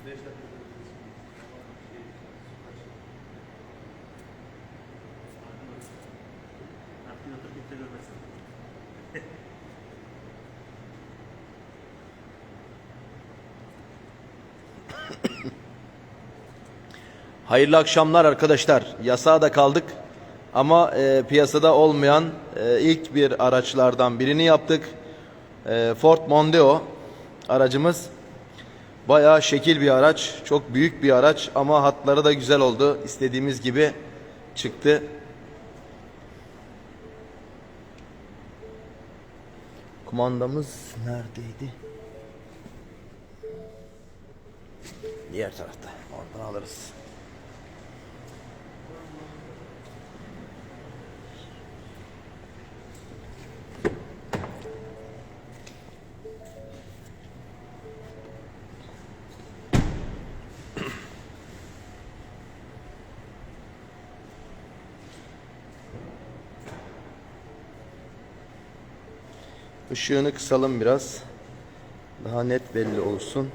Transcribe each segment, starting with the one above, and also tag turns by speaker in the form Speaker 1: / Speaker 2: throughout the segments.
Speaker 1: Hayırlı akşamlar arkadaşlar. Yasağa da kaldık ama e, piyasada olmayan e, ilk bir araçlardan birini yaptık. E, Ford Mondeo aracımız. Bayağı şekil bir araç, çok büyük bir araç ama hatları da güzel oldu. İstediğimiz gibi çıktı. Kumandamız neredeydi? Diğer tarafta. Oradan alırız. Işığını kısalım biraz. Daha net belli olsun.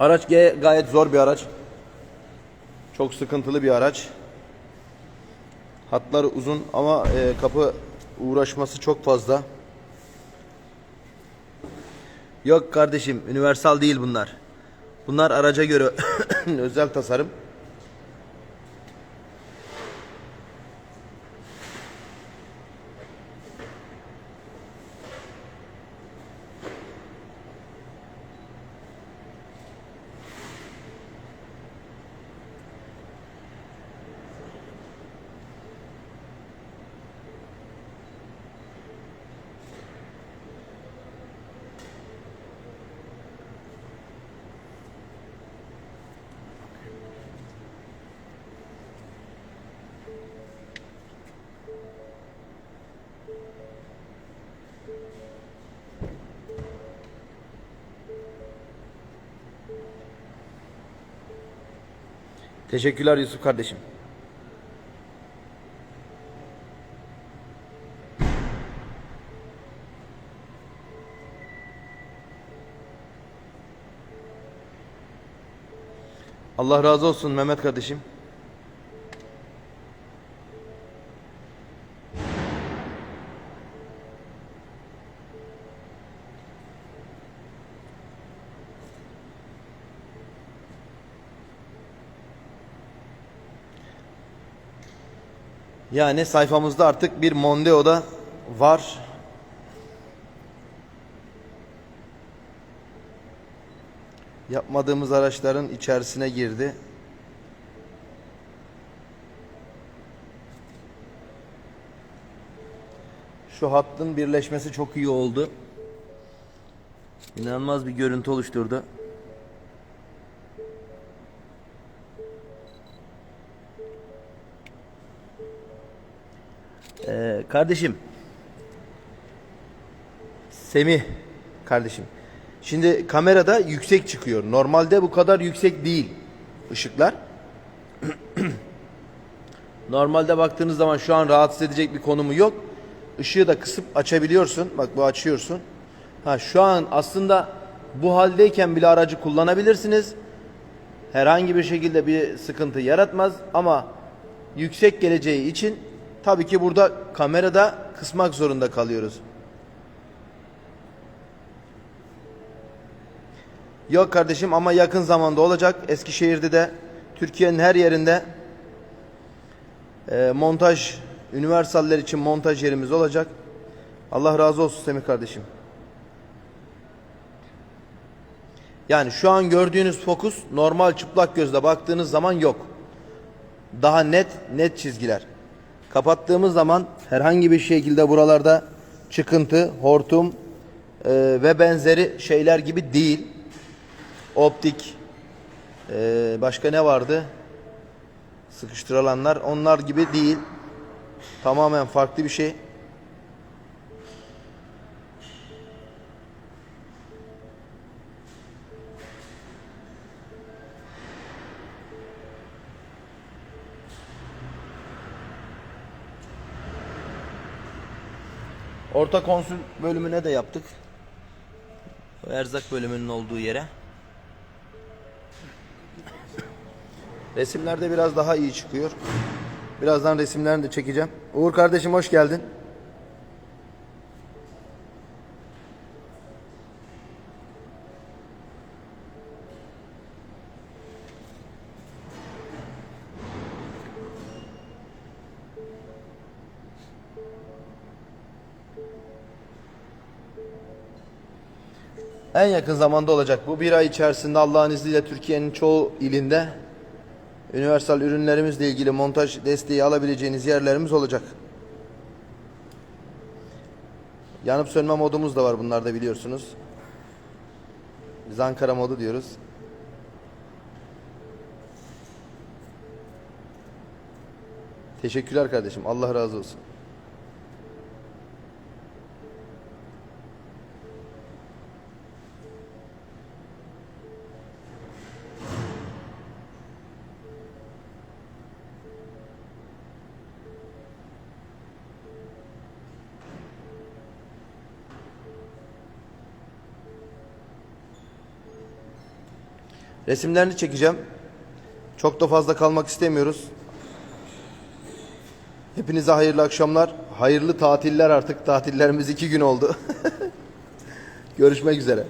Speaker 1: Araç gayet zor bir araç. Çok sıkıntılı bir araç. Hatları uzun ama e, kapı uğraşması çok fazla. Yok kardeşim, universal değil bunlar. Bunlar araca göre özel tasarım. Teşekkürler Yusuf kardeşim. Allah razı olsun Mehmet kardeşim. Yani sayfamızda artık bir Mondeo da var. Yapmadığımız araçların içerisine girdi. Şu hattın birleşmesi çok iyi oldu. İnanılmaz bir görüntü oluşturdu. Ee, kardeşim. Semih kardeşim. Şimdi kamerada yüksek çıkıyor. Normalde bu kadar yüksek değil ışıklar. Normalde baktığınız zaman şu an rahatsız edecek bir konumu yok. Işığı da kısıp açabiliyorsun. Bak bu açıyorsun. Ha şu an aslında bu haldeyken bile aracı kullanabilirsiniz. Herhangi bir şekilde bir sıkıntı yaratmaz ama yüksek geleceği için tabii ki burada kamerada kısmak zorunda kalıyoruz. Yok kardeşim ama yakın zamanda olacak. Eskişehir'de de Türkiye'nin her yerinde e, montaj, üniversaller için montaj yerimiz olacak. Allah razı olsun Semih kardeşim. Yani şu an gördüğünüz fokus normal çıplak gözle baktığınız zaman yok. Daha net, net çizgiler. Kapattığımız zaman herhangi bir şekilde buralarda çıkıntı, hortum e, ve benzeri şeyler gibi değil. Optik, e, başka ne vardı? Sıkıştırılanlar onlar gibi değil. tamamen farklı bir şey. Orta konsül bölümüne de yaptık. O erzak bölümünün olduğu yere. Resimlerde biraz daha iyi çıkıyor. Birazdan resimlerini de çekeceğim. Uğur kardeşim hoş geldin. En yakın zamanda olacak. Bu bir ay içerisinde Allah'ın izniyle Türkiye'nin çoğu ilinde Universal ürünlerimizle ilgili montaj desteği alabileceğiniz yerlerimiz olacak. Yanıp sönme modumuz da var bunlarda biliyorsunuz. Biz Ankara modu diyoruz. Teşekkürler kardeşim. Allah razı olsun. Resimlerini çekeceğim. Çok da fazla kalmak istemiyoruz. Hepinize hayırlı akşamlar. Hayırlı tatiller artık. Tatillerimiz iki gün oldu. Görüşmek üzere.